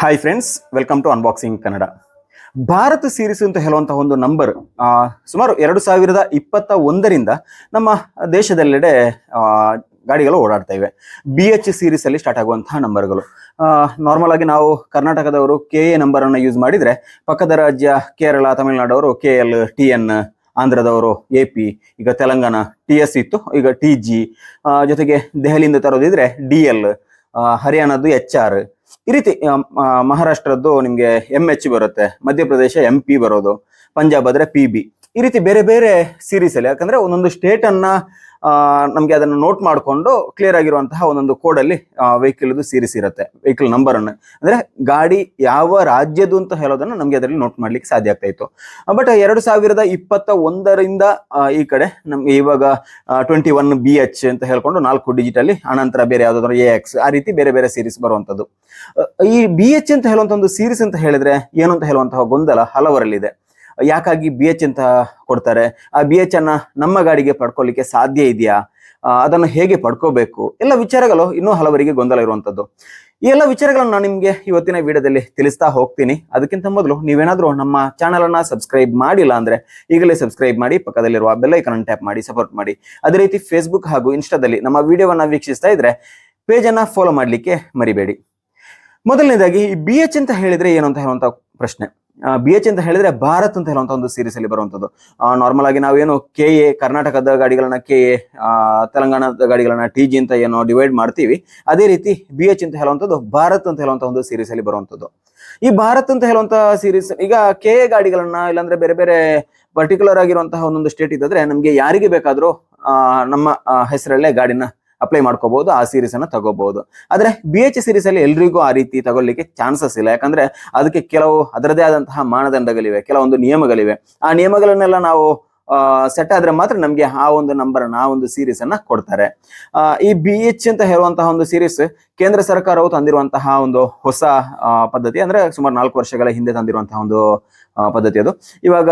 Hi friends welcome to unboxing Kannada Bharat series ಅಂತ ಹೇಳುವಂತಹ ಒಂದು ನಂಬರ್ ಸುಮಾರು ಎರಡು ಸಾವಿರದ ಇಪ್ಪತ್ತ ಒಂದರಿಂದ ನಮ್ಮ ದೇಶದೆಲ್ಲೆಡೆ ಗಾಡಿಗಳು ಓಡಾಡ್ತಾ ಇವೆ. ಬಿ ಎಚ್ ಸೀರೀಸ್ ಅಲ್ಲಿ ಸ್ಟಾರ್ಟ್ ಆಗುವಂತಹ ನಂಬರ್ಗಳು ನಾರ್ಮಲ್ ಆಗಿ ನಾವು ಕರ್ನಾಟಕದವರು ಕೆ ಎ ನಂಬರ್ ಅನ್ನು ಯೂಸ್ ಮಾಡಿದ್ರೆ, ಪಕ್ಕದ ರಾಜ್ಯ ಕೇರಳ, ತಮಿಳುನಾಡವರು ಕೆ ಎಲ್ ಟಿ ಎನ್ ಆಂಧ್ರದವರು ಎ ಪಿ ಈಗ ತೆಲಂಗಾಣ ಟಿ ಎಸ್ ಇತ್ತು, ಈಗ ಟಿ ಜಿ ಜೊತೆಗೆ ದೆಹಲಿಯಿಂದ ತರೋದಿದ್ರೆ ಡಿ ಎಲ್ ಹರಿಯಾಣದ್ದು ಎಚ್ ಆರ್ ಈ ರೀತಿ ಮಹಾರಾಷ್ಟ್ರದ್ದು ನಿಮ್ಗೆ ಎಂ ಎಚ್ ಬರುತ್ತೆ ಮಧ್ಯಪ್ರದೇಶ ಎಂ ಪಿ ಬರೋದು ಪಂಜಾಬ್ ಆದ್ರೆ ಪಿ ಬಿ ಈ ರೀತಿ ಬೇರೆ ಬೇರೆ ಸೀರೀಸ್ ಅಲ್ಲಿ ಯಾಕಂದ್ರೆ ಒಂದೊಂದು ಸ್ಟೇಟ್ ಆ, ನಮ್ಗೆ ಅದನ್ನು ನೋಟ್ ಮಾಡಿಕೊಂಡು ಕ್ಲಿಯರ್ ಆಗಿರುವಂತಹ ಒಂದೊಂದು ಕೋಡ್ ಅಲ್ಲಿ ವೆಹಿಕಲ್ ಸೀರೀಸ್ ಇರುತ್ತೆ ವೆಹಿಕಲ್ ನಂಬರನ್ನು ಅಂದರೆ ಗಾಡಿ ಯಾವ ರಾಜ್ಯದ್ದು ಅಂತ ಹೇಳೋದನ್ನ ನಮಗೆ ಅದರಲ್ಲಿ ನೋಟ್ ಮಾಡ್ಲಿಕ್ಕೆ ಸಾಧ್ಯ ಆಗ್ತಾ ಇತ್ತು. ಬಟ್ ಎರಡು ಸಾವಿರದ ಇಪ್ಪತ್ತ ಒಂದರಿಂದ ಈ ಕಡೆ ನಮ್ಗೆ ಇವಾಗ ಟ್ವೆಂಟಿ ಒನ್ ಬಿ ಎಚ್ ಅಂತ ಹೇಳ್ಕೊಂಡು ನಾಲ್ಕು ಡಿಜಿಟಲ್ಲಿ ಅನಂತರ ಬೇರೆ ಯಾವುದಾದ್ರು ಎ ಎಕ್ಸ್ ಆ ರೀತಿ ಬೇರೆ ಬೇರೆ ಸೀರೀಸ್ ಬರುವಂಥದ್ದು ಈ ಬಿ ಎಚ್ ಅಂತ ಹೇಳುವಂತ ಒಂದು ಸೀರೀಸ್ ಅಂತ ಹೇಳಿದ್ರೆ ಏನು ಅಂತ ಹೇಳುವಂತಹ ಗೊಂದಲ ಹಲವರಲ್ಲಿದೆ. ಯಾಕಾಗಿ ಬಿ ಎಚ್ ಅಂತ ಕೊಡ್ತಾರೆ? ಆ ಬಿ ಎಚ್ ಅನ್ನ ನಮ್ಮ ಗಾಡಿಗೆ ಪಡ್ಕೊಳ್ಳಿಕ್ಕೆ ಸಾಧ್ಯ ಇದೆಯಾ? ಅದನ್ನು ಹೇಗೆ ಪಡ್ಕೋಬೇಕು? ಎಲ್ಲ ವಿಚಾರಗಳು ಇನ್ನೂ ಹಲವರಿಗೆ ಗೊಂದಲ ಇರುವಂತದ್ದು. ಈ ಎಲ್ಲ ವಿಚಾರಗಳನ್ನು ನಾನು ನಿಮಗೆ ಇವತ್ತಿನ ವಿಡಿಯೋದಲ್ಲಿ ತಿಳಿಸ್ತಾ ಹೋಗ್ತೀನಿ. ಅದಕ್ಕಿಂತ ಮೊದಲು ನೀವೇನಾದ್ರೂ ನಮ್ಮ ಚಾನಲ್ ಅನ್ನ ಸಬ್ಸ್ಕ್ರೈಬ್ ಮಾಡಿಲ್ಲ ಅಂದ್ರೆ ಈಗಲೇ ಸಬ್ಸ್ಕ್ರೈಬ್ ಮಾಡಿ, ಪಕ್ಕದಲ್ಲಿರುವ ಬೆಲ್ ಐಕನ್ ಟ್ಯಾಪ್ ಮಾಡಿ ಸಪೋರ್ಟ್ ಮಾಡಿ. ಅದೇ ರೀತಿ ಫೇಸ್ಬುಕ್ ಹಾಗೂ ಇನ್ಸ್ಟಾದಲ್ಲಿ ನಮ್ಮ ವಿಡಿಯೋವನ್ನ ವೀಕ್ಷಿಸ್ತಾ ಇದ್ರೆ ಪೇಜನ್ನು ಫಾಲೋ ಮಾಡಲಿಕ್ಕೆ ಮರಿಬೇಡಿ. ಮೊದಲನೇದಾಗಿ ಈ ಬಿ ಎಚ್ ಅಂತ ಹೇಳಿದ್ರೆ ಏನು ಅಂತ ಹೇಳುವಂತ ಪ್ರಶ್ನೆ. ಬಿ ಎಚ್ ಅಂತ ಹೇಳಿದ್ರೆ ಭಾರತ್ ಅಂತ ಹೇಳುವಂತ ಒಂದು ಸೀರೀಸ್ ಅಲ್ಲಿ ಬರುವಂತದ್ದು. ನಾರ್ಮಲ್ ಆಗಿ ನಾವೇನು ಕೆ ಎ ಕರ್ನಾಟಕದ ಗಾಡಿಗಳನ್ನ ಕೆ ಎ ತೆಲಂಗಾಣದ ಗಾಡಿಗಳನ್ನ ಟಿ ಜಿ ಅಂತ ಏನೋ ಡಿವೈಡ್ ಮಾಡ್ತೀವಿ. ಅದೇ ರೀತಿ ಬಿ ಎಚ್ ಅಂತ ಹೇಳುವಂಥದ್ದು ಭಾರತ್ ಅಂತ ಹೇಳುವಂತ ಒಂದು ಸೀರೀಸ್ ಅಲ್ಲಿ ಬರುವಂತದ್ದು. ಈ ಭಾರತ್ ಅಂತ ಹೇಳುವಂತ ಸೀರೀಸ್ ಈಗ ಕೆ ಎ ಗಾಡಿಗಳನ್ನ ಇಲ್ಲಾಂದ್ರೆ ಬೇರೆ ಬೇರೆ ಪರ್ಟಿಕ್ಯುಲರ್ ಆಗಿರುವಂತಹ ಒಂದೊಂದು ಸ್ಟೇಟ್ ಇದ್ದರೆ ನಮಗೆ ಯಾರಿಗೆ ಬೇಕಾದ್ರೂ ನಮ್ಮ ಹೆಸರಲ್ಲೇ ಗಾಡಿನ ಅಪ್ಲೈ ಮಾಡ್ಕೋಬಹುದು ಆ ಸೀರೀಸ್ ಅನ್ನ ತಗೋಬಹುದು ಆದ್ರೆ ಬಿ ಎಚ್ ಸೀರೀಸ್ ಅಲ್ಲಿ ಎಲ್ರಿಗೂ ಆ ರೀತಿ ತಗೊಳ್ಳಿಕ್ಕೆ ಚಾನ್ಸಸ್ ಇಲ್ಲ. ಯಾಕಂದ್ರೆ ಅದಕ್ಕೆ ಕೆಲವು ಅದರದೇ ಆದಂತಹ ಮಾನದಂಡಗಳಿವೆ, ಕೆಲವೊಂದು ನಿಯಮಗಳಿವೆ. ಆ ನಿಯಮಗಳನ್ನೆಲ್ಲ ನಾವು ಸೆಟ್ ಆದ್ರೆ ಮಾತ್ರ ನಮ್ಗೆ ಆ ಒಂದು ನಂಬರ್ ಆ ಒಂದು ಸೀರೀಸ್ ಅನ್ನ ಕೊಡ್ತಾರೆ. ಈ ಬಿ ಎಚ್ ಅಂತ ಹೇಳುವಂತಹ ಒಂದು ಸೀರೀಸ್ ಕೇಂದ್ರ ಸರ್ಕಾರವು ತಂದಿರುವಂತಹ ಒಂದು ಹೊಸ ಪದ್ಧತಿ ಅಂದ್ರೆ ಸುಮಾರು ನಾಲ್ಕು ವರ್ಷಗಳ ಹಿಂದೆ ತಂದಿರುವಂತಹ ಒಂದು ಪದ್ಧತಿ ಅದು. ಇವಾಗ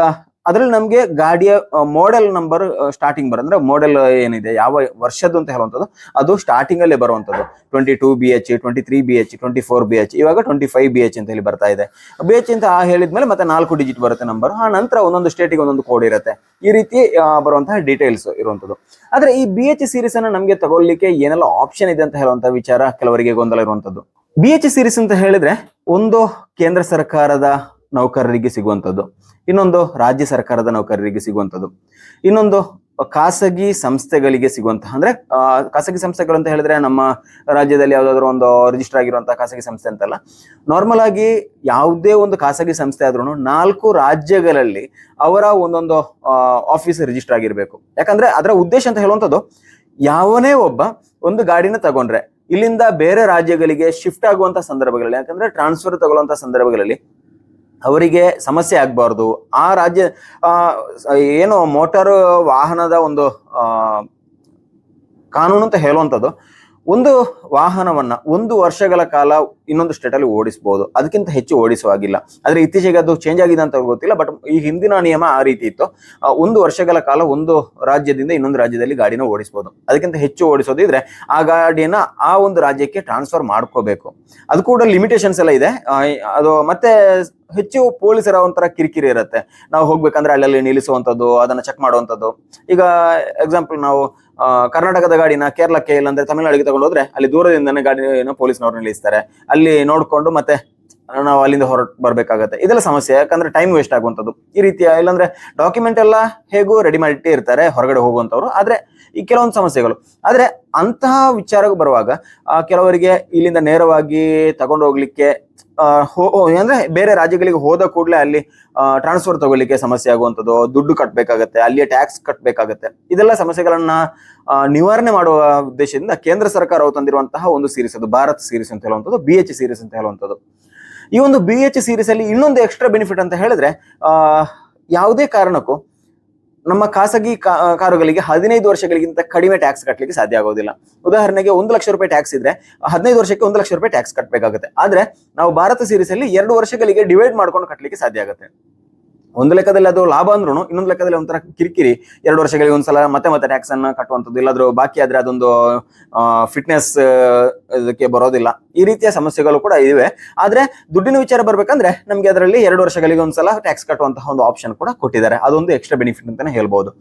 ಅದ್ರಲ್ಲಿ ನಮಗೆ ಗಾಡಿಯ ಮಾಡೆಲ್ ನಂಬರ್ ಸ್ಟಾರ್ಟಿಂಗ್ ಬರ, ಅಂದ್ರೆ ಮಾಡೆಲ್ ಏನಿದೆ, ಯಾವ ವರ್ಷದ್ದು ಅಂತ ಹೇಳುವಂಥದ್ದು, ಅದು ಸ್ಟಾರ್ಟಿಂಗ್ ಅಲ್ಲೇ ಬರುವಂಥದ್ದು. Twenty two B H twenty three B H twenty four B H ಇವಾಗ ಟ್ವೆಂಟಿ ಫೈವ್ ಬಿ ಎಚ್ ಅಂತ ಹೇಳಿ ಬರ್ತಾ ಇದೆ. ಬಿ ಎಚ್ ಅಂತ ಹೇಳಿದ್ಮೇಲೆ ಮತ್ತೆ ನಾಲ್ಕು ಡಿಜಿಟ್ ಬರುತ್ತೆ ನಂಬರ್ ಆ ನಂತರ ಒಂದೊಂದು ಸ್ಟೇಟಿಗೆ ಒಂದೊಂದು ಕೋಡ್ ಇರುತ್ತೆ. ಈ ರೀತಿ ಬರುವಂತಹ ಡೀಟೇಲ್ಸ್ ಇರುವಂಥದ್ದು. ಆದ್ರೆ ಈ ಬಿ ಎಚ್ ಸೀರೀಸ್ ನಮಗೆ ತಗೊಳ್ಳಿಕ್ಕೆ ಏನೆಲ್ಲ ಆಪ್ಷನ್ ಇದೆ ಅಂತ ಹೇಳುವಂತ ವಿಚಾರ ಕೆಲವರಿಗೆ ಗೊಂದಲ ಇರುವಂತದ್ದು ಬಿ ಎಚ್ ಸೀರೀಸ್ ಅಂತ ಹೇಳಿದ್ರೆ, ಒಂದು ಕೇಂದ್ರ ಸರ್ಕಾರದ ನೌಕರರಿಗೆ ಸಿಗುವಂತದ್ದು ಇನ್ನೊಂದು ರಾಜ್ಯ ಸರ್ಕಾರದ ನೌಕರರಿಗೆ ಸಿಗುವಂಥದ್ದು. ಇನ್ನೊಂದು ಖಾಸಗಿ ಸಂಸ್ಥೆಗಳಿಗೆ ಸಿಗುವಂತಹ, ಅಂದ್ರೆ ಖಾಸಗಿ ಸಂಸ್ಥೆಗಳು ಅಂತ ಹೇಳಿದ್ರೆ ನಮ್ಮ ರಾಜ್ಯದಲ್ಲಿ ಯಾವ್ದಾದ್ರು ಒಂದು ರಿಜಿಸ್ಟರ್ ಆಗಿರುವಂತಹ ಖಾಸಗಿ ಸಂಸ್ಥೆ ಅಂತಲ್ಲ ನಾರ್ಮಲ್ ಆಗಿ ಯಾವುದೇ ಒಂದು ಖಾಸಗಿ ಸಂಸ್ಥೆ ಆದ್ರೂ ನಾಲ್ಕು ರಾಜ್ಯಗಳಲ್ಲಿ ಅವರ ಒಂದೊಂದು ಆಫೀಸ್ ರಿಜಿಸ್ಟರ್ ಆಗಿರ್ಬೇಕು. ಯಾಕಂದ್ರೆ ಅದರ ಉದ್ದೇಶ ಅಂತ ಹೇಳುವಂಥದ್ದು, ಯಾವನೇ ಒಬ್ಬ ಒಂದು ಗಾಡಿನ ತಗೊಂಡ್ರೆ, ಇಲ್ಲಿಂದ ಬೇರೆ ರಾಜ್ಯಗಳಿಗೆ ಶಿಫ್ಟ್ ಆಗುವಂತ ಸಂದರ್ಭಗಳಲ್ಲಿ, ಯಾಕಂದ್ರೆ ಟ್ರಾನ್ಸ್ಫರ್ ತಗೊಳ್ಳುವಂತ ಸಂದರ್ಭಗಳಲ್ಲಿ ಅವರಿಗೆ ಸಮಸ್ಯೆ ಆಗಬಾರ್ದು. ಆ ರಾಜ್ಯ ಏನು ಮೋಟಾರು ವಾಹನದ ಒಂದು ಕಾನೂನು ಅಂತ ಹೇಳುವಂಥದ್ದು ಒಂದು ವಾಹನವನ್ನ ಒಂದು ವರ್ಷಗಳ ಕಾಲ ಇನ್ನೊಂದು ಸ್ಟೇಟ್ ಅಲ್ಲಿ ಓಡಿಸಬಹುದು ಅದಕ್ಕಿಂತ ಹೆಚ್ಚು ಓಡಿಸುವಾಗಿಲ್ಲ ಆದರೆ ಇತ್ತೀಚೆಗೆ ಅದು ಚೇಂಜ್ ಆಗಿದೆ ಅಂತ ಗೊತ್ತಿಲ್ಲ ಬಟ್ ಈ ಹಿಂದಿನ ನಿಯಮ ಆ ರೀತಿ ಇತ್ತು. ಒಂದು ವರ್ಷಗಳ ಕಾಲ ಒಂದು ರಾಜ್ಯದಿಂದ ಇನ್ನೊಂದು ರಾಜ್ಯದಲ್ಲಿ ಗಾಡಿನ ಓಡಿಸಬಹುದು ಅದಕ್ಕಿಂತ ಹೆಚ್ಚು ಓಡಿಸೋದಿದ್ರೆ ಆ ಗಾಡಿಯನ್ನ ಆ ಒಂದು ರಾಜ್ಯಕ್ಕೆ ಟ್ರಾನ್ಸ್ಫರ್ ಮಾಡ್ಕೋಬೇಕು. ಅದು ಕೂಡ ಲಿಮಿಟೇಷನ್ಸ್ ಎಲ್ಲ ಇದೆ. ಅದು ಮತ್ತೆ ಹೆಚ್ಚು ಪೊಲೀಸರ ಒಂಥರ ಕಿರಿಕಿರಿ ಇರುತ್ತೆ. ನಾವು ಹೋಗ್ಬೇಕಂದ್ರೆ ಅಲ್ಲಲ್ಲಿ ನಿಲ್ಲಿಸುವಂಥದ್ದು, ಅದನ್ನ ಚೆಕ್ ಮಾಡುವಂಥದ್ದು. ಈಗ ಎಕ್ಸಾಂಪಲ್ ನಾವು ಕರ್ನಾಟಕದ ಗಾಡಿನ ಕೇರಳಕ್ಕೆ ಇಲ್ಲಾಂದ್ರೆ ತಮಿಳುನಾಡಿಗೆ ತಗೊಂಡು ಹೋದ್ರೆ ಅಲ್ಲಿ ದೂರದಿಂದನೇ ಗಾಡಿನ ಪೊಲೀಸ್ನವ್ರು ನಿಲ್ಲಿಸ್ತಾರೆ ಅಲ್ಲಿ ನೋಡ್ಕೊಂಡು ಮತ್ತೆ ನಾವು ಅಲ್ಲಿಂದ ಹೊರಟು ಬರ್ಬೇಕಾಗತ್ತೆ. ಇದೆಲ್ಲ ಸಮಸ್ಯೆ, ಯಾಕಂದ್ರೆ ಟೈಮ್ ವೇಸ್ಟ್ ಆಗುವಂಥದ್ದು. ಈ ರೀತಿಯ ಇಲ್ಲಾಂದ್ರೆ ಡಾಕ್ಯುಮೆಂಟ್ ಎಲ್ಲ ಹೇಗೂ ರೆಡಿ ಮಾಡಿಟ್ಟೇ ಇರ್ತಾರೆ, ಹೊರಗಡೆ ಹೋಗುವಂಥವ್ರು. ಆದ್ರೆ ಈ ಕೆಲವೊಂದು ಸಮಸ್ಯೆಗಳು. ಆದ್ರೆ ಅಂತಹ ವಿಚಾರಕ್ಕೆ ಬರುವಾಗ ಕೆಲವರಿಗೆ ಇಲ್ಲಿಂದ ನೇರವಾಗಿ ತಗೊಂಡು ಹೋಗ್ಲಿಕ್ಕೆ ಅಂದ್ರೆ ಬೇರೆ ರಾಜ್ಯಗಳಿಗೆ ಹೋದ ಕೂಡಲೇ ಅಲ್ಲಿ ಟ್ರಾನ್ಸ್ಫರ್ ತಗೊಳ್ಳಿಕ್ಕೆ ಸಮಸ್ಯೆ ಆಗುವಂಥದ್ದು, ದುಡ್ಡು ಕಟ್ಟಬೇಕಾಗತ್ತೆ ಅಲ್ಲಿಯ ಟ್ಯಾಕ್ಸ್ ಕಟ್ಟಬೇಕಾಗತ್ತೆ ಇದೆಲ್ಲ ಸಮಸ್ಯೆಗಳನ್ನ ನಿವಾರಣೆ ಮಾಡುವ ಉದ್ದೇಶದಿಂದ ಕೇಂದ್ರ ಸರ್ಕಾರವು ತಂದಿರುವಂತಹ ಒಂದು ಸೀರೀಸ್ ಅದು, ಭಾರತ್ ಸೀರೀಸ್ ಅಂತ ಹೇಳುವಂಥದ್ದು ಬಿ ಎಚ್ ಸೀರೀಸ್ ಅಂತ ಹೇಳುವಂಥದ್ದು. ಈ ಒಂದು ಬಿ ಎಚ್ ಸೀರೀಸ್ ಅಲ್ಲಿ ಇನ್ನೊಂದು ಎಕ್ಸ್ಟ್ರಾ ಬೆನಿಫಿಟ್ ಅಂತ ಹೇಳಿದ್ರೆ ಯಾವುದೇ ಕಾರಣಕ್ಕೂ ನಮ್ಮ ಖಾಸಗಿ ಕಾರುಗಳಿಗೆ ಹದಿನೈದು ವರ್ಷಗಳಿಗಿಂತ ಕಡಿಮೆ ಟ್ಯಾಕ್ಸ್ ಕಟ್ಟಲಿಕ್ಕೆ ಸಾಧ್ಯ ಆಗೋದಿಲ್ಲ. ಉದಾಹರಣೆಗೆ ಒಂದು ಲಕ್ಷ ರೂಪಾಯಿ ಟ್ಯಾಕ್ಸ್ ಇದ್ರೆ ಹದಿನೈದು ವರ್ಷಕ್ಕೆ ಒಂದು ಲಕ್ಷ ರೂಪಾಯಿ ಟ್ಯಾಕ್ಸ್ ಕಟ್ಟಬೇಕಾಗುತ್ತೆ ಆದ್ರೆ ನಾವು ಭಾರತ ಸೀರೀಸ್ ಅಲ್ಲಿ ಎರಡು ವರ್ಷಗಳಿಗೆ ಡಿವೈಡ್ ಮಾಡ್ಕೊಂಡು ಕಟ್ಟಲಿಕ್ಕೆ ಸಾಧ್ಯ ಆಗುತ್ತೆ. ಒಂದು ಲೆಕ್ಕದಲ್ಲಿ ಅದು ಲಾಭ ಅಂದ್ರೂ ಇನ್ನೊಂದು ಲೆಕ್ಕದಲ್ಲಿ ಒಂಥರ ಕಿರಿಕಿರಿ. ಎರಡು ವರ್ಷಗಳಿಗೆ ಒಂದ್ಸಲ ಮತ್ತೆ ಮತ್ತೆ ಟ್ಯಾಕ್ಸ್ ಅನ್ನ ಕಟ್ಟುವಂಥದ್ದು. ಇಲ್ಲಾದ್ರೂ ಬಾಕಿ ಆದ್ರೆ ಅದೊಂದು ಫಿಟ್ನೆಸ್ ಇದಕ್ಕೆ ಬರೋದಿಲ್ಲ. ಈ ರೀತಿಯ ಸಮಸ್ಯೆಗಳು ಕೂಡ ಇವೆ. ಆದ್ರೆ ದುಡ್ಡಿನ ವಿಚಾರ ಬರ್ಬೇಕಂದ್ರೆ ನಮ್ಗೆ ಅದರಲ್ಲಿ ಎರಡು ವರ್ಷಗಳಿಗೆ ಒಂದ್ಸಲ ಟ್ಯಾಕ್ಸ್ ಕಟ್ಟುವಂತಹ ಒಂದು ಆಪ್ಷನ್ ಕೂಡ ಕೊಟ್ಟಿದ್ದಾರೆ. ಅದೊಂದು ಎಕ್ಸ್ಟ್ರಾ ಬೆನಿಫಿಟ್ ಅಂತಾನೆ ಹೇಳ್ಬಹುದು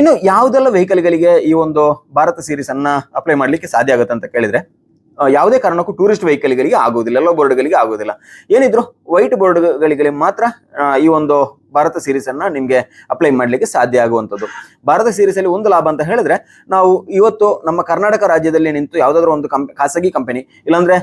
ಇನ್ನು ಯಾವುದೆಲ್ಲ ವೆಹಿಕಲ್ಗಳಿಗೆ ಈ ಒಂದು ಭಾರತ ಸೀರೀಸ್ ಅನ್ನ ಅಪ್ಲೈ ಮಾಡ್ಲಿಕ್ಕೆ ಸಾಧ್ಯ ಆಗುತ್ತೆ ಅಂತ ಕೇಳಿದ್ರೆ? ಯಾವುದೇ ಕಾರಣಕ್ಕೂ ಟೂರಿಸ್ಟ್ ವೆಹಿಕಲ್ಗಳಿಗೆ ಆಗುವುದಿಲ್ಲ, ಎಲ್ಲೋ ಬೋರ್ಡ್ಗಳಿಗೆ ಆಗುವುದಿಲ್ಲ. ಏನಿದ್ರು ವೈಟ್ ಬೋರ್ಡ್ಗಳಿಗೆ ಮಾತ್ರ ಈ ಒಂದು ಭಾರತ ಸೀರೀಸ್ ಅನ್ನ ನಿಮ್ಗೆ ಅಪ್ಲೈ ಮಾಡ್ಲಿಕ್ಕೆ ಸಾಧ್ಯ ಆಗುವಂಥದ್ದು. ಭಾರತ ಸೀರೀಸ್ ಅಲ್ಲಿ ಒಂದು ಲಾಭ ಅಂತ ಹೇಳಿದ್ರೆ, ನಾವು ಇವತ್ತು ನಮ್ಮ ಕರ್ನಾಟಕ ರಾಜ್ಯದಲ್ಲಿ ನಿಂತು ಯಾವ್ದಾದ್ರು ಒಂದು ಖಾಸಗಿ ಕಂಪನಿ ಇಲ್ಲಾಂದ್ರೆ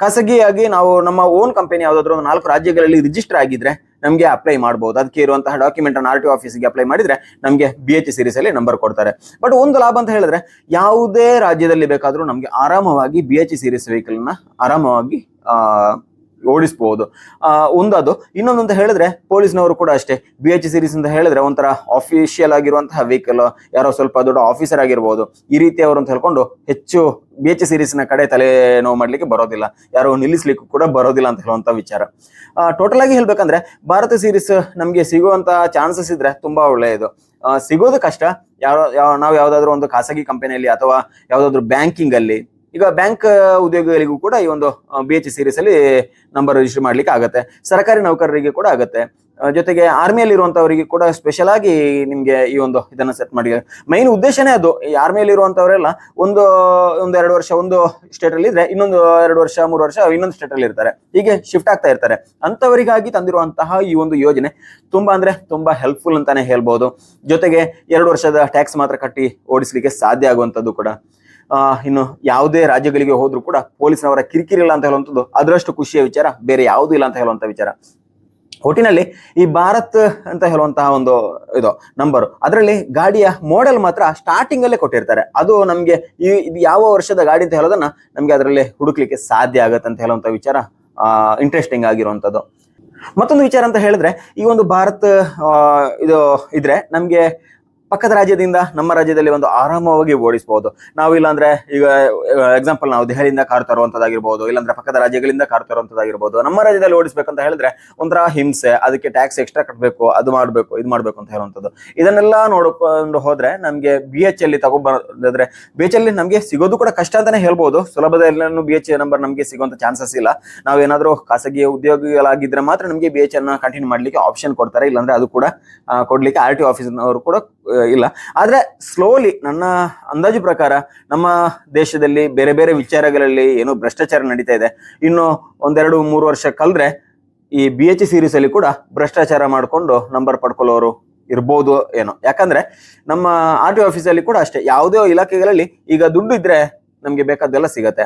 ಖಾಸಗಿಯಾಗಿ ನಾವು ನಮ್ಮ ಓನ್ ಕಂಪನಿ ಯಾವ್ದಾದ್ರು ಒಂದು ನಾಲ್ಕು ರಾಜ್ಯಗಳಲ್ಲಿ ರಿಜಿಸ್ಟರ್ ಆಗಿದ್ರೆ ನಮಗೆ ಅಪ್ಲೈ ಮಾಡಬಹುದು ಅದಕ್ಕೆ ಇರುವಂತಹ ಡಾಕ್ಯುಮೆಂಟ್ ಅನ್ನು ಆರ್ ಟಿ ಆಫೀಸ್ಗೆ ಅಪ್ಲೈ ಮಾಡಿದ್ರೆ ನಮಗೆ ಬಿ ಎಚ್ ಸಿರೀಸ್ ಅಲ್ಲಿ ನಂಬರ್ ಕೊಡ್ತಾರೆ. ಬಟ್ ಒಂದು ಲಾಭ ಅಂತ ಹೇಳಿದ್ರೆ ಯಾವುದೇ ರಾಜ್ಯದಲ್ಲಿ ಬೇಕಾದರೂ ನಮಗೆ ಆರಾಮವಾಗಿ ಬಿ ಎಚ್ ಸೀರೀಸ್ ವೆಹಿಕಲ್ನ ಆರಾಮವಾಗಿ ಓಡಿಸಬಹುದು ಒಂದದು. ಇನ್ನೊಂದು ಅಂತ ಹೇಳಿದ್ರೆ ಪೊಲೀಸ್ನವರು ಕೂಡ ಅಷ್ಟೇ. ಬಿ ಎಚ್ ಸೀರೀಸ್ ಅಂತ ಹೇಳಿದ್ರೆ ಒಂಥರ ಅಫಿಷಿಯಲ್ ಆಗಿರುವಂತಹ ವೆಹಿಕಲ್ ಯಾರೋ ಸ್ವಲ್ಪ ದೊಡ್ಡ ಆಫೀಸರ್ ಆಗಿರ್ಬೋದು. ಈ ರೀತಿಯವರು ಅಂತ ಹೇಳ್ಕೊಂಡು ಹೆಚ್ಚು ಬಿ ಎಚ್ ಸಿರೀಸ್ನ ಕಡೆ ತಲೆ ನೋವು ಮಾಡ್ಲಿಕ್ಕೆ ಬರೋದಿಲ್ಲ. ಯಾರು ನಿಲ್ಲಿಸ್ಲಿಕ್ಕೂ ಕೂಡ ಬರೋದಿಲ್ಲ ಅಂತ ಹೇಳುವಂತ ವಿಚಾರ. ಟೋಟಲ್ ಆಗಿ ಹೇಳ್ಬೇಕಂದ್ರೆ ಭಾರತ ಸೀರೀಸ್ ನಮಗೆ ಸಿಗುವಂತ ಚಾನ್ಸಸ್ ಇದ್ರೆ ತುಂಬಾ ಒಳ್ಳೆಯದು. ಸಿಗೋದು ಕಷ್ಟ. ಯಾವ, ನಾವು ಯಾವ್ದಾದ್ರು ಒಂದು ಖಾಸಗಿ ಕಂಪನಿಯಲ್ಲಿ ಅಥವಾ ಯಾವ್ದಾದ್ರು ಬ್ಯಾಂಕಿಂಗ್ ಅಲ್ಲಿ ಈಗ ಬ್ಯಾಂಕ್ ಉದ್ಯೋಗಿಗಳಿಗೂ ಕೂಡ ಈ ಒಂದು ಬಿ ಎಚ್ ಸೀರೀಸ್ ಅಲ್ಲಿ ನಂಬರ್ ರಿಜಿಸ್ಟರ್ ಮಾಡ್ಲಿಕ್ಕೆ ಆಗುತ್ತೆ. ಸರ್ಕಾರಿ ನೌಕರರಿಗೆ ಕೂಡ ಆಗುತ್ತೆ. ಜೊತೆಗೆ ಆರ್ಮಿಯಲ್ಲಿ ಇರುವಂತವರಿಗೆ ಕೂಡ ಸ್ಪೆಷಲ್ ಆಗಿ ನಿಮ್ಗೆ ಈ ಒಂದು ಇದನ್ನ ಸೆಟ್ ಮಾಡಿ. ಮೈನ್ ಉದ್ದೇಶನೇ ಅದು. ಈ ಆರ್ಮಿಯಲ್ಲಿ ಇರುವಂತವರೆಲ್ಲ ಒಂದು ಒಂದು ಎರಡು ವರ್ಷ ಒಂದು ಸ್ಟೇಟ್ ಅಲ್ಲಿ ಇದ್ರೆ ಇನ್ನೊಂದು ಎರಡು ವರ್ಷ, ಮೂರು ವರ್ಷ ಇನ್ನೊಂದು ಸ್ಟೇಟ್ ಅಲ್ಲಿ ಇರ್ತಾರೆ. ಹೀಗೆ ಶಿಫ್ಟ್ ಆಗ್ತಾ ಇರ್ತಾರೆ. ಅಂತವರಿಗಾಗಿ ತಂದಿರುವಂತಹ ಈ ಒಂದು ಯೋಜನೆ ತುಂಬಾ ಅಂದ್ರೆ ತುಂಬಾ ಹೆಲ್ಪ್ಫುಲ್ ಅಂತಾನೆ ಹೇಳ್ಬೋದು. ಜೊತೆಗೆ ಎರಡು ವರ್ಷದ ಟ್ಯಾಕ್ಸ್ ಮಾತ್ರ ಕಟ್ಟಿ ಓಡಿಸ್ಲಿಕ್ಕೆ ಸಾಧ್ಯ ಆಗುವಂತದ್ದು ಕೂಡ. ಇನ್ನು ಯಾವುದೇ ರಾಜ್ಯಗಳಿಗೆ ಹೋದ್ರೂ ಕೂಡ ಪೊಲೀಸ್ನವರ ಕಿರಿಕಿರಿ ಇಲ್ಲ ಅಂತ ಹೇಳುವಂಥದ್ದು ಅದರಷ್ಟು ಖುಷಿಯ ವಿಚಾರ, ಬೇರೆ ಯಾವುದೂ ಇಲ್ಲ ಅಂತ ಹೇಳುವಂತ ವಿಚಾರ. ಒಟ್ಟಿನಲ್ಲಿ ಈ ಭಾರತ್ ಅಂತ ಹೇಳುವಂತಹ ಒಂದು ಇದು ನಂಬರ್ ಅದರಲ್ಲಿ ಗಾಡಿಯ ಮಾಡೆಲ್ ಮಾತ್ರ ಸ್ಟಾರ್ಟಿಂಗ್ ಅಲ್ಲೇ ಕೊಟ್ಟಿರ್ತಾರೆ. ಅದು ನಮ್ಗೆ ಈ, ಇದು ಯಾವ ವರ್ಷದ ಗಾಡಿ ಅಂತ ಹೇಳೋದನ್ನ ನಮ್ಗೆ ಅದರಲ್ಲಿ ಹುಡುಕ್ಲಿಕ್ಕೆ ಸಾಧ್ಯ ಆಗತ್ತೆ ಅಂತ ಹೇಳುವಂತ ವಿಚಾರ ಇಂಟ್ರೆಸ್ಟಿಂಗ್ ಆಗಿರುವಂತದ್ದು ಮತ್ತೊಂದು ವಿಚಾರ ಅಂತ ಹೇಳಿದ್ರೆ, ಈ ಒಂದು ಭಾರತ್ ಇದು ಇದ್ರೆ ನಮ್ಗೆ ಪಕ್ಕದ ರಾಜ್ಯದಿಂದ ನಮ್ಮ ರಾಜ್ಯದಲ್ಲಿ ಒಂದು ಆರಾಮವಾಗಿ ಓಡಿಸಬಹುದು ನಾವು ಇಲ್ಲಾಂದ್ರೆ ಈಗ ಎಕ್ಸಾಂಪಲ್ ನಾವು ದೆಹಲಿಯಿಂದ ಕಾರ್ ತರುವಂತದ್ದಾಗಿರ್ಬೋದು, ಇಲ್ಲಾಂದ್ರೆ ಪಕ್ಕದ ರಾಜ್ಯಗಳಿಂದ ಕಾರ್ ತರುವಂತದ್ದಾಗಿರ್ಬೋದು, ನಮ್ಮ ರಾಜ್ಯದಲ್ಲಿ ಓಡಿಸ್ಬೇಕಂತ ಹೇಳಿದ್ರೆ ಒಂಥರ ಹಿಂಸೆ, ಅದಕ್ಕೆ ಟ್ಯಾಕ್ಸ್ ಎಕ್ಸ್ಟ್ರಾ ಕಟ್ಟಬೇಕು ಅದು ಮಾಡಬೇಕು, ಇದು ಮಾಡಬೇಕು ಅಂತ ಹೇಳುವಂಥದ್ದು. ಇದನ್ನೆಲ್ಲ ನೋಡ್ಕೊಂಡು ಹೋದ್ರೆ ನಮ್ಗೆ ಬಿ ಎಚ್ ಅಲ್ಲಿ ತಗೊಬರೋದಾದ್ರೆ ಬಿ ಎಚ್ ಅಲ್ಲಿ ನಮಗೆ ಸಿಗೋದು ಕೂಡ ಕಷ್ಟ ಅಂತಾನೆ ಹೇಳ್ಬೋದು. ಸುಲಭದಲ್ಲಿ ಬಿ ಎಚ್ ನಂಬರ್ ನಮಗೆ ಸಿಗುವಂತ ಚಾನ್ಸಸ್ ಇಲ್ಲ. ನಾವೇನಾದ್ರೂ ಖಾಸಗಿ ಉದ್ಯೋಗಿಗಳಾಗಿದ್ರೆ ಮಾತ್ರ ನಮಗೆ ಬಿ ಎಚ್ ಅನ್ನ ಕಂಟಿನ್ಯೂ ಮಾಡ್ಲಿಕ್ಕೆ ಆಪ್ಷನ್ ಕೊಡ್ತಾರೆ. ಇಲ್ಲಾಂದ್ರೆ ಅದು ಕೂಡ ಕೊಡ್ಲಿಕ್ಕೆ ಆರ್ ಟಿ ಆಫೀಸ್ನವರು ಕೂಡ ಇಲ್ಲ. ಆದ್ರೆ ಸ್ಲೋಲಿ ನನ್ನ ಅಂದಾಜು ಪ್ರಕಾರ ನಮ್ಮ ದೇಶದಲ್ಲಿ ಬೇರೆ ಬೇರೆ ವಿಚಾರಗಳಲ್ಲಿ ಏನೋ ಭ್ರಷ್ಟಾಚಾರ ನಡೀತಾ ಇದೆ. ಇನ್ನು ಒಂದೆರಡು ಮೂರು ವರ್ಷ ಕಲ್ದ್ರೆ ಈ ಬಿ ಎಚ್ ಸೀರೀಸ್ ಅಲ್ಲಿ ಕೂಡ ಭ್ರಷ್ಟಾಚಾರ ಮಾಡಿಕೊಂಡು ನಂಬರ್ ಪಡ್ಕೊಳ್ಳೋರು ಇರ್ಬೋದು ಏನೋ. ಯಾಕಂದ್ರೆ ನಮ್ಮ ಆರ್ ಟಿ ಆಫೀಸಲ್ಲಿ ಕೂಡ ಅಷ್ಟೇ. ಯಾವುದೇ ಇಲಾಖೆಗಳಲ್ಲಿ ಈಗ ದುಡ್ಡು ಇದ್ರೆ ನಮಗೆ ಬೇಕಾದ್ದೆಲ್ಲ ಸಿಗತ್ತೆ.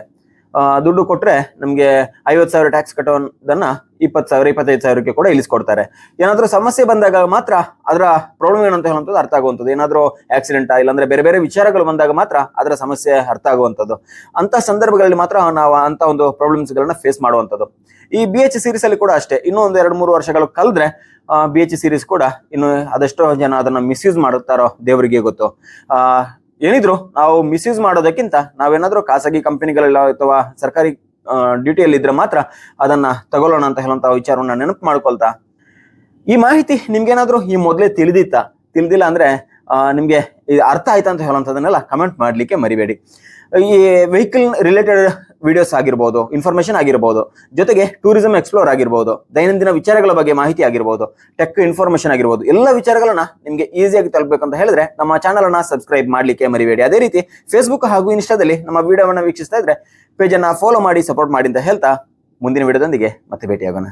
ದುಡ್ಡು ಕೊಟ್ರೆ ನಮಗೆ ಐವತ್ತು ಸಾವಿರ ಟ್ಯಾಕ್ಸ್ ಕಟ್ಟೋದನ್ನ ಇಪ್ಪತ್ತು ಸಾವಿರ, ಇಪ್ಪತ್ತೈದು ಸಾವಿರಕ್ಕೆ ಕೂಡ ಇಳಿಸ್ಕೊಡ್ತಾರೆ. ಏನಾದರೂ ಸಮಸ್ಯೆ ಬಂದಾಗ ಮಾತ್ರ ಅದರ ಪ್ರಾಬ್ಲಮ್ ಏನಂತ ಹೇಳುವಂಥದ್ದು ಅರ್ಥ ಆಗುವಂಥದ್ದು. ಏನಾದರೂ ಆಕ್ಸಿಡೆಂಟ್ ಇಲ್ಲಾಂದ್ರೆ ಬೇರೆ ಬೇರೆ ವಿಚಾರಗಳು ಬಂದಾಗ ಮಾತ್ರ ಅದರ ಸಮಸ್ಯೆ ಅರ್ಥ ಆಗುವಂಥದ್ದು. ಅಂತ ಸಂದರ್ಭಗಳಲ್ಲಿ ಮಾತ್ರ ನಾವು ಅಂತ ಒಂದು ಪ್ರಾಬ್ಲಮ್ಸ್ಗಳನ್ನ ಫೇಸ್ ಮಾಡುವಂಥದ್ದು. ಈ ಬಿ ಎಚ್ ಸೀರೀಸ್ ಅಲ್ಲಿ ಕೂಡ ಅಷ್ಟೇ. ಇನ್ನೂ ಒಂದು ಎರಡು, ಮೂರು ವರ್ಷಗಳು ಕಳೆದ್ರೆ ಬಿ ಎಚ್ ಸೀರೀಸ್ ಕೂಡ ಇನ್ನು ಅದೆಷ್ಟೋ ಜನ ಅದನ್ನ ಮಿಸ್ಯೂಸ್ ಮಾಡುತ್ತಾರೋ ದೇವರಿಗೆ ಗೊತ್ತು. ಏನಿದ್ರು ನಾವು ಮಿಸ್ಯೂಸ್ ಮಾಡೋದಕ್ಕಿಂತ ನಾವೇನಾದ್ರೂ ಖಾಸಗಿ ಕಂಪನಿಗಳಲ್ಲ ಅಥವಾ ಸರ್ಕಾರಿ ಡ್ಯೂಟಿಯಲ್ಲಿ ಇದ್ರೆ ಮಾತ್ರ ಅದನ್ನ ತಗೊಳ್ಳೋಣ ಅಂತ ಹೇಳುವಂತ ವಿಚಾರವನ್ನ ನೆನಪು ಮಾಡ್ಕೊಳ್ತಾ. ಈ ಮಾಹಿತಿ ನಿಮ್ಗೇನಾದ್ರೂ ಈ ಮೊದಲೇ ತಿಳಿದಿತ್ತಾ? ತಿಳಿದಿಲ್ಲ ಅಂದ್ರೆ ನಿಮಗೆ ಅರ್ಥ ಆಯ್ತಾ ಅಂತ ಹೇಳುವಂಥದ್ದನ್ನೆಲ್ಲ ಕಮೆಂಟ್ ಮಾಡ್ಲಿಕ್ಕೆ ಮರಿಬೇಡಿ. ಈ ವೆಹಿಕಲ್ ರಿಲೇಟೆಡ್ ವಿಡಿಯೋಸ್ ಆಗಿರ್ಬೋದು ಇನ್ಫಾರ್ಮೇಶನ್ ಆಗಿರ್ಬೋದು, ಜೊತೆಗೆ ಟೂರಿಸಂ ಎಕ್ಸ್ಪ್ಲೋರ್ ಆಗಿರ್ಬೋದು, ದೈನಂದಿನ ವಿಚಾರಗಳ ಬಗ್ಗೆ ಮಾಹಿತಿ ಆಗಿರ್ಬೋದು ಟೆಕ್ ಇನ್ಫಾರ್ಮೇಶನ್ ಆಗಿರ್ಬೋದು, ಎಲ್ಲ ವಿಚಾರಗಳನ್ನ ನಿಮ್ಗೆ ಈಸಿಯಾಗಿ ತಲುಪಬೇಕಂತ ಹೇಳಿದ್ರೆ ನಮ್ಮ ಚಾನಲ್ ಅನ್ನ ಸಬ್ಸ್ಕ್ರೈಬ್ ಮಾಡ್ಲಿಕ್ಕೆ ಮರಿಬೇಡಿ. ಅದೇ ರೀತಿ ಫೇಸ್ಬುಕ್ ಹಾಗೂ ಇನ್ಸ್ಟಾದಲ್ಲಿ ನಮ್ಮ ವಿಡಿಯೋವನ್ನು ವೀಕ್ಷಿಸ್ತಾ ಇದ್ರೆ ಪೇಜ್ ಫಾಲೋ ಮಾಡಿ ಸಪೋರ್ಟ್ ಮಾಡಿ ಅಂತ ಹೇಳ್ತಾ ಮುಂದಿನ ವಿಡಿಯೋದೊಂದಿಗೆ ಮತ್ತೆ ಭೇಟಿಯಾಗೋಣ.